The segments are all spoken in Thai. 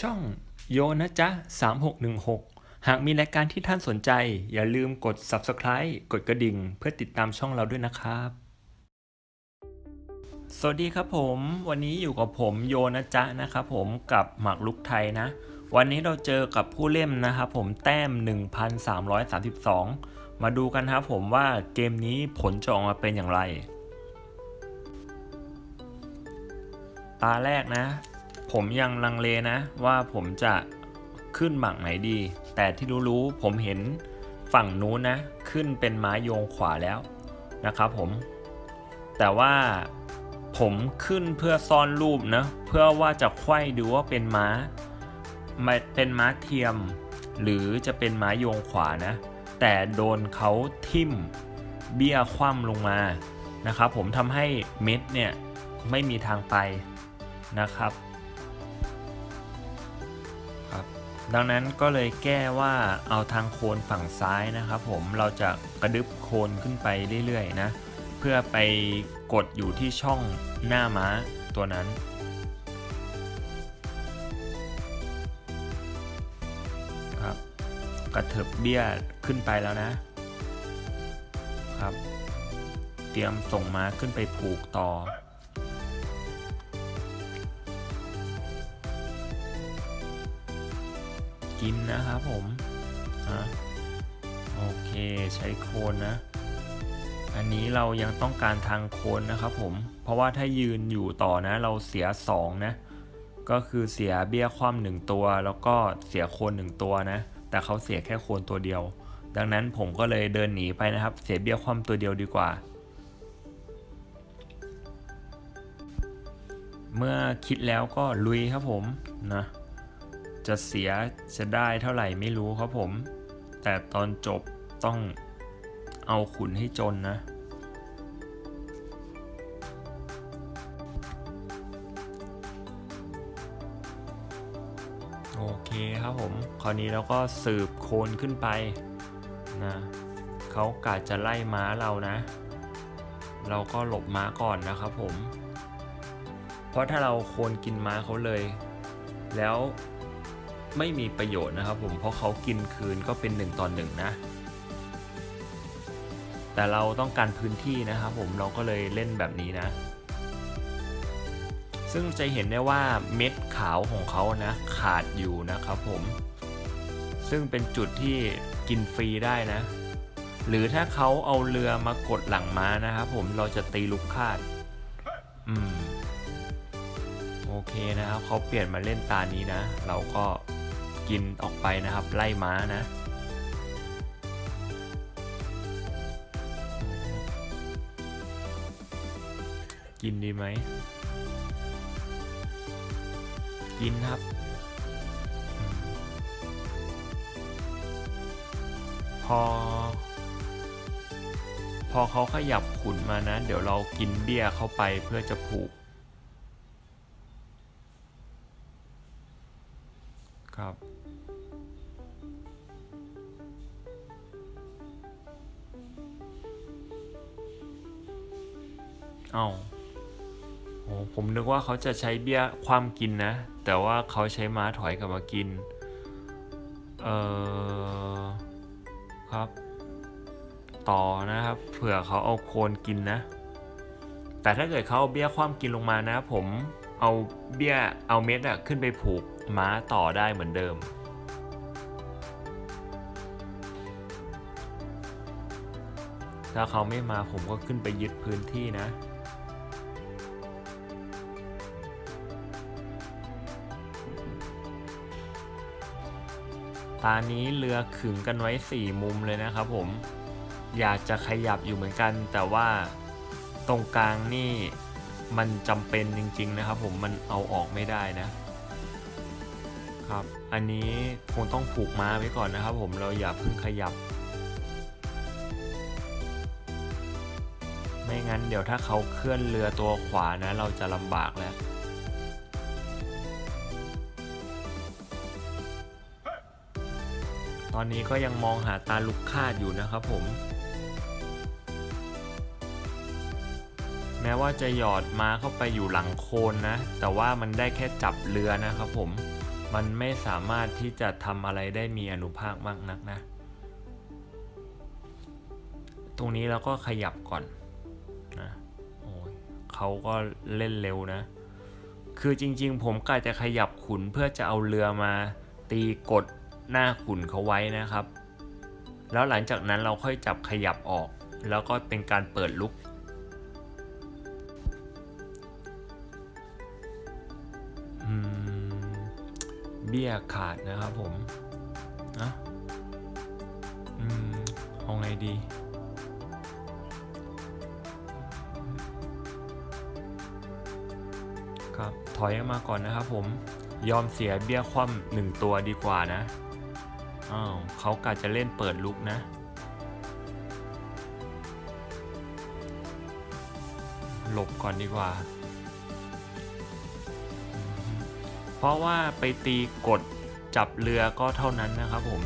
ช่องโยนะจ๊ะ 3616 หากมีรายการที่ท่านสนใจ อย่าลืมกด subscribe กดกระดิ่ง เพื่อติดตามช่องเราด้วยนะครับ สวัสดีครับผม วันนี้อยู่กับผมโยนะจ๊ะนะครับผมกับหมากลุกไทยนะ วันนี้เราเจอกับผู้เล่นนะครับผมแต้ม 1332 มาดูกันครับผมว่าเกมนี้ผลจะออกมาเป็นอย่างไร ตาแรกนะ ผมยังลังเลนะว่าผมจะขึ้นหมักไหนดี แต่ที่รู้ๆผมเห็นฝั่งนู้นนะ ขึ้นเป็นม้าโยงขวาแล้วนะครับผม แต่ว่าผมขึ้นเพื่อซ่อนรูปนะเพื่อว่าจะไขว้ดูว่าเป็นม้ามาเป็นม้าเทียม หรือจะเป็นม้าโยงขวานะ แต่โดนเขาทิ่มเบี้ยคว่ำลงมานะครับผมทำให้เม็ดเนี่ยไม่มีทางไปนะครับ ดังนั้นก็เลยแก้ว่าเอาทางโคนฝั่งซ้ายนะครับผมเราจะกระดึบโคนขึ้นไปเรื่อยๆนะ เพื่อไปกดอยู่ที่ช่องหน้าม้าตัวนั้น ครับกระเถิบเบี้ยขึ้นไปแล้วนะครับ เตรียมส่งม้าขึ้นไปผูกต่อ กินนะครับผมอะโอเคใช้โคนนะ อันนี้เรายังต้องการทางโคนนะครับผม เพราะว่าถ้ายืนอยู่ต่อนะ เราเสีย2นะก็คือเสียเบี้ยคว่ำหนึ่งตัว แล้วก็เสียโคนหนึ่งตัวนะ แต่เขาเสียแค่โคนตัวเดียว ดังนั้นผมก็เลยเดินหนีไปนะครับ เสียเบี้ยคว่ำตัวเดียวดีกว่า เมื่อคิดแล้วก็ลุยครับผมนะ จะเสียจะได้เท่าไหร่ไม่รู้ครับผม แต่ตอนจบต้องเอาขุนให้จนนะ โอเคครับผม คราวนี้เราก็สืบโคนขึ้นไปนะเขากาจะไล่ม้าเรานะ เราก็หลบม้าก่อนนะครับผม เพราะถ้าเราโคนกินม้าเขาเลย แล้ว ไม่มีประโยชน์นะครับผมเพราะเขากินคืนก็เป็น 1ต่อหนึ่งนะ แต่เราต้องการพื้นที่นะครับผมเราก็เลยเล่นแบบนี้นะ ซึ่งจะเห็นได้ว่าเม็ดขาวของเขานะขาดอยู่นะครับผมซึ่งเป็นจุดที่กินฟรีได้นะ หรือถ้าเขาเอาเรือมากดหลังม้านะครับผมเราจะตีลูกคาด อืม โอเคนะครับเขาเปลี่ยนมาเล่นตานี้นะ เราก็ กินออกไปนะครับ ไล่ม้านะกินดีไหม กินครับ พอ พอเขาขยับขุนมานะ เดี๋ยวเรากินเบี้ยเข้าไปเพื่อจะผูก ครับ เอาโอ้ผมนึกว่าเขาจะใช้เบี้ยความกินนะ แต่ว่าเขาใช้ม้าถอยกลับมากิน เออครับ ต่อนะครับ เผื่อเขาเอาโคนกินนะ แต่ถ้าเกิดเขาเอาเบี้ยความกินลงมานะ ผมเอาเบี้ยเอาเม็ดอะขึ้นไปผูกม้าต่อได้เหมือนเดิม ถ้าเขาไม่มาผมก็ขึ้นไปยึดพื้นที่นะ ตานี้เรือขึงกันไว้สี่มุมเลยนะครับผม อยากจะขยับอยู่เหมือนกัน แต่ว่าตรงกลางนี่มันจำเป็นจริง ๆ นะครับผมมันเอาออกไม่ได้นะครับ อันนี้คงต้องผูกม้าไว้ก่อนนะครับผมเราอย่าเพิ่งขยับ ไม่งั้นเดี๋ยวถ้าเขาเคลื่อนเรือตัวขวานะ เราจะลำบากแล้ว ตอนนี้ก็ยังมองหาตาลุกคาดอยู่นะครับผม แม้ว่าจะหยอดม้าเข้าไปอยู่หลังโคนนะ แต่ว่ามันได้แค่จับเรือนะครับผม มันไม่สามารถที่จะทำอะไรได้มีอนุภาคมากนักนะ ตรงนี้เราก็ขยับก่อนนะโอ้ยเขาก็เล่นเร็วนะ คือจริงๆ ผมกะจะขยับขุนเพื่อจะเอาเรือมาตีกด หน้าขุนเขาไว้นะครับ แล้วหลังจากนั้นเราค่อยจับขยับออก แล้วก็เป็นการเปิดลุก เบี้ยขาดนะครับผมนะอืมเอาไงดีครับถอยออกมาก่อนนะครับผมยอมเสียเบี้ยคว่ำหนึ่งตัวดีกว่านะ อ้าวเขากะจะเล่นเปิดลุกนะ หลบก่อนดีกว่า เพราะว่าไปตีกดจับเรือก็เท่านั้นนะครับผม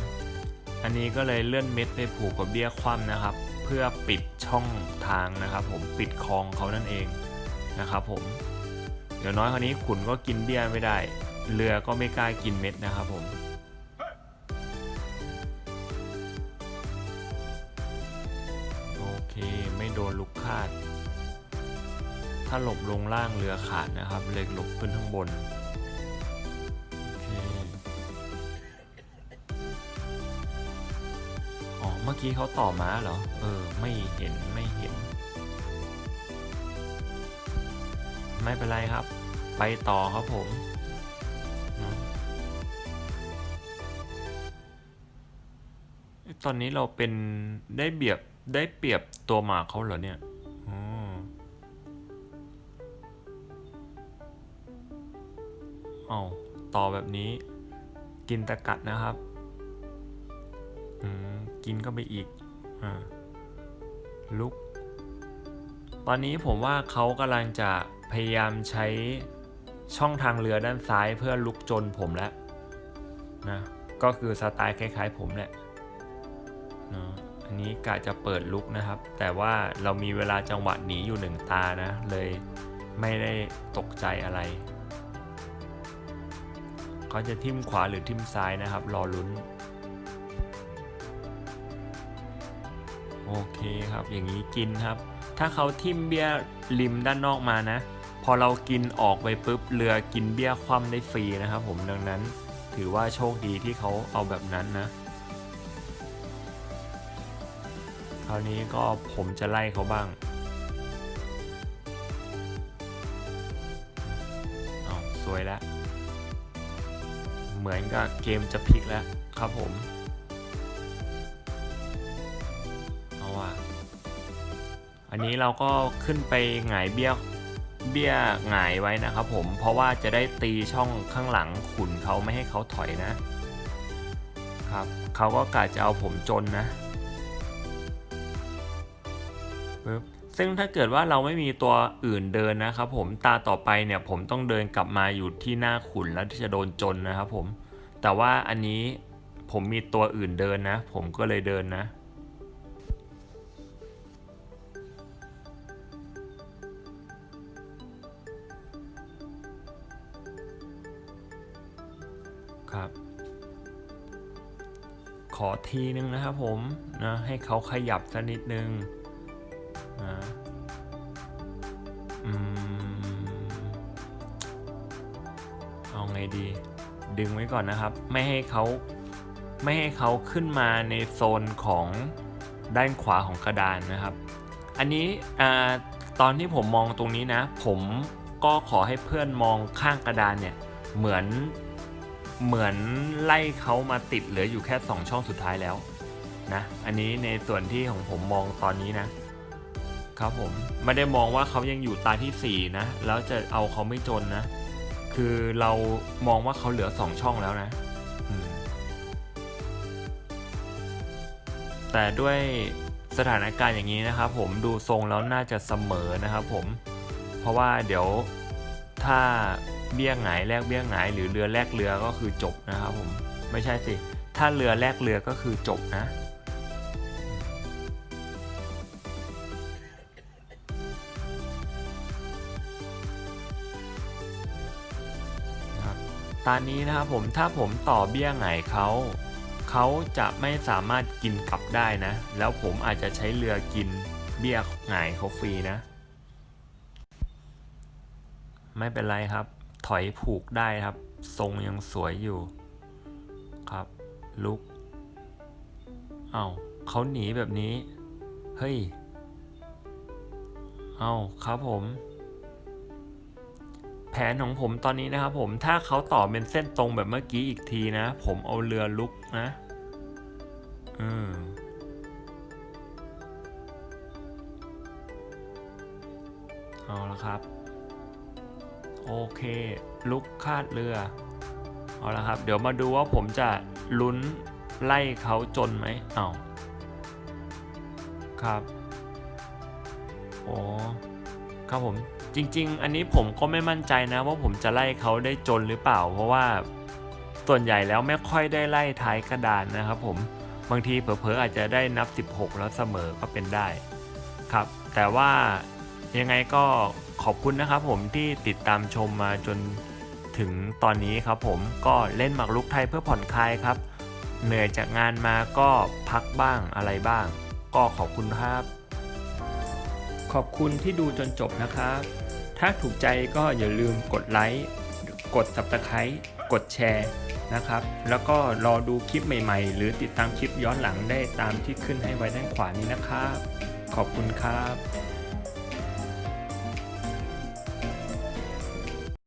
อันนี้ก็เลยเลื่อนเม็ดไปผูกกับเบี้ยคว่ำนะครับ เพื่อปิดช่องทางนะครับผมปิดคลองเขานั่นเองนะครับผม เดี๋ยวน้อยคนนี้ขุนก็กินเบี้ยไม่ได้ เรือก็ไม่กล้ากินเม็ดนะครับผมาด ถ้าหลบลงล่างเรือขาดนะครับ เหลยหลบขึ้นข้างบนอ๋อเมื่อกี้เขาต่อม้าเหรอ เออ ไม่เห็นไม่เห็น ไม่เป็นไรครับ ไปต่อครับผมตอนนี้เราเป็นได้เบียบได้เปรียบตัวหมาเขาเหรอเนี่ย เอาต่อแบบนี้ กินตะกัดนะครับอืมกินก็ไปอีกอ่าลุก ตอนนี้ผมว่าเขากำลังจะพยายามใช้ช่องทางเรือด้านซ้ายเพื่อลุกจนผมแล้วนะก็คือสไตล์คล้ายๆผมแหละนะอันนี้กะจะเปิดลุกนะครับ แต่ว่าเรามีเวลาจังหวะหนีอยู่หนึ่งตานะ เลยไม่ได้ตกใจอะไร เขาจะทิ่มขวาหรือทิ่มซ้ายนะครับ รอลุ้น โอเคครับ อย่างนี้กินครับ ถ้าเขาทิ่มเบี้ยริมด้านนอกมานะ พอเรากินออกไปปุ๊บเรือกินเบี้ยคว่ำได้ฟรีนะครับ ผมดังนั้นถือว่าโชคดีที่เขาเอาแบบนั้นนะ คราวนี้ก็ผมจะไล่เขาบ้างเอาสวยแล้ว เหมือนกับเกมจะพลิกแล้วครับผมเอาว่ะอันนี้เราก็ขึ้นไปหงายเบี้ยเบี้ยหงายไว้นะครับผมเพราะว่าจะได้ตีช่องข้างหลังขุนเขาไม่ให้เขาถอยนะครับเขาก็กะจะเอาผมจนนะปึ๊บ ซึ่งถ้าเกิดว่าเราไม่มีตัวอื่นเดินนะครับผมตาต่อไปเนี่ยผมต้องเดินกลับมาอยู่ที่หน้าขุนแล้วที่จะโดนจนนะครับผม แต่ว่าอันนี้ผมมีตัวอื่นเดินนะ ผมก็เลยเดินนะครับ ขอทีนึงนะครับผมนะให้เขาขยับสักนิดนึง เอาไงดี ดึงไว้ก่อนนะครับ ไม่ให้เขาไม่ให้เขาขึ้นมาในโซนของด้านขวาของกระดานนะครับ อันนี้อตอนที่ผมมองตรงนี้นะ ผมก็ขอให้เพื่อนมองข้างกระดานเนี่ยเหมือนเหมือนไล่เขามาติดเหลืออยู่แค่ 2 ช่องสุดท้ายแล้วนะ อันนี้ในส่วนที่ของผมมองตอนนี้นะ ครับผมไม่ได้มองว่าเขายังอยู่ตาที่ 4 นะ แล้วจะเอาเขาไม่จนนะ คือเรามองว่าเขาเหลือ 2 ช่องแล้วนะ แต่ด้วยสถานการณ์อย่างนี้นะครับผมดูทรงแล้วน่าจะเสมอนะครับผม เพราะว่าเดี๋ยวถ้าเบี้ยหงายแลกเบี้ยหงายหรือเรือแลกเรือก็คือจบนะครับผม ไม่ใช่สิ ถ้าเรือแลกเรือก็คือจบนะ ตอนนี้นะครับผมถ้าผมต่อเบี้ยไงเขาเขาจะไม่สามารถกินกลับได้นะ แล้วผมอาจจะใช้เรือกินเบี้ยไงเขาฟรีนะ ไม่เป็นไรครับ ถอยผูกได้ครับ ทรงยังสวยอยู่ ครับ ลุกเอา้าเขาหนีแบบนี้ เฮ้ย เอ้าครับผม แผนของผมตอนนี้นะครับผมถ้าเขาต่อเป็นเส้นตรงแบบเมื่อกี้อีกทีนะ ผมเอาเรือลุกนะอืมเอาละครับ โอเค ลุกคาดเรือ เอาละครับ เดี๋ยวมาดูว่าผมจะลุ้นไล่เขาจนไหมเอาครับ โอ้ครับผม จริง ๆ อันนี้ผมก็ไม่มั่นใจนะว่าผมจะไล่เขาได้จนหรือเปล่า เพราะว่าส่วนใหญ่แล้วไม่ค่อยได้ไล่ท้ายกระดานนะครับผมบางทีเผลอๆอาจจะได้นับ 16 แล้วเสมอก็เป็นได้ครับ แต่ว่ายังไงก็ขอบคุณนะครับผมที่ติดตามชมมาจนถึงตอนนี้ครับผมก็เล่นหมากรุกไทยเพื่อผ่อนคลายครับ เหนื่อยจากงานมาก็พักบ้างอะไรบ้าง ก็ขอบคุณครับ ขอบคุณที่ดูจนจบนะครับ ถ้าถูกใจก็อย่าลืมกดไลค์ กด subscribe กดแชร์นะครับ แล้วก็รอดูคลิปใหม่ๆ หรือติดตามคลิปย้อนหลังได้ตามที่ขึ้นให้ไว้ด้านขวานี้นะครับ ขอบคุณครับ